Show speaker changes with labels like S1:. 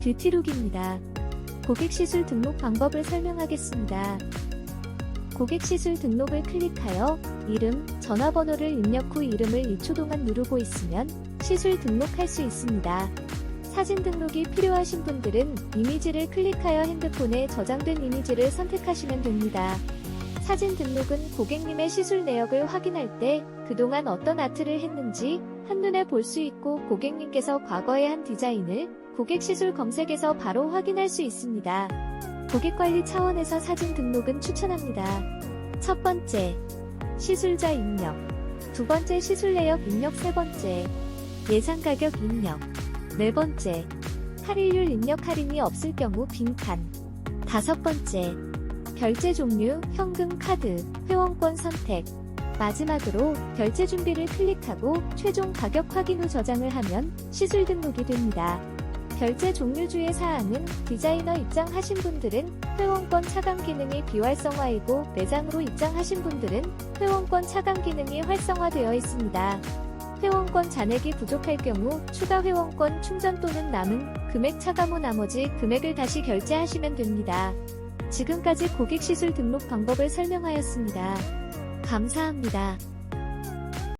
S1: 뷰티룩입니다. 고객 시술 등록 방법을 설명하겠습니다. 고객 시술 등록을 클릭하여 이름, 전화번호를 입력 후 이름을 2초 동안 누르고 있으면 시술 등록할 수 있습니다. 사진 등록이 필요하신 분들은 이미지를 클릭하여 핸드폰에 저장된 이미지를 선택하시면 됩니다. 사진 등록은 고객님의 시술 내역을 확인할 때 그동안 어떤 아트를 했는지 한눈에 볼 수 있고 고객님께서 과거에 한 디자인을 고객 시술 검색에서 바로 확인할 수 있습니다. 고객 관리 차원에서 사진 등록은 추천합니다. 첫 번째, 시술자 입력. 두 번째, 시술 내역 입력. 세 번째, 예상 가격 입력. 네 번째, 할인율 입력 할인이 없을 경우 빈칸. 다섯 번째, 결제 종류, 현금, 카드, 회원권 선택. 마지막으로 결제 준비를 클릭하고 최종 가격 확인 후 저장을 하면 시술 등록이 됩니다. 결제 종류 주의 사항은 디자이너 입장하신 분들은 회원권 차감 기능이 비활성화이고 매장으로 입장하신 분들은 회원권 차감 기능이 활성화되어 있습니다. 회원권 잔액이 부족할 경우 추가 회원권 충전 또는 남은 금액 차감 후 나머지 금액을 다시 결제하시면 됩니다. 지금까지 고객 시술 등록 방법을 설명하였습니다. 감사합니다.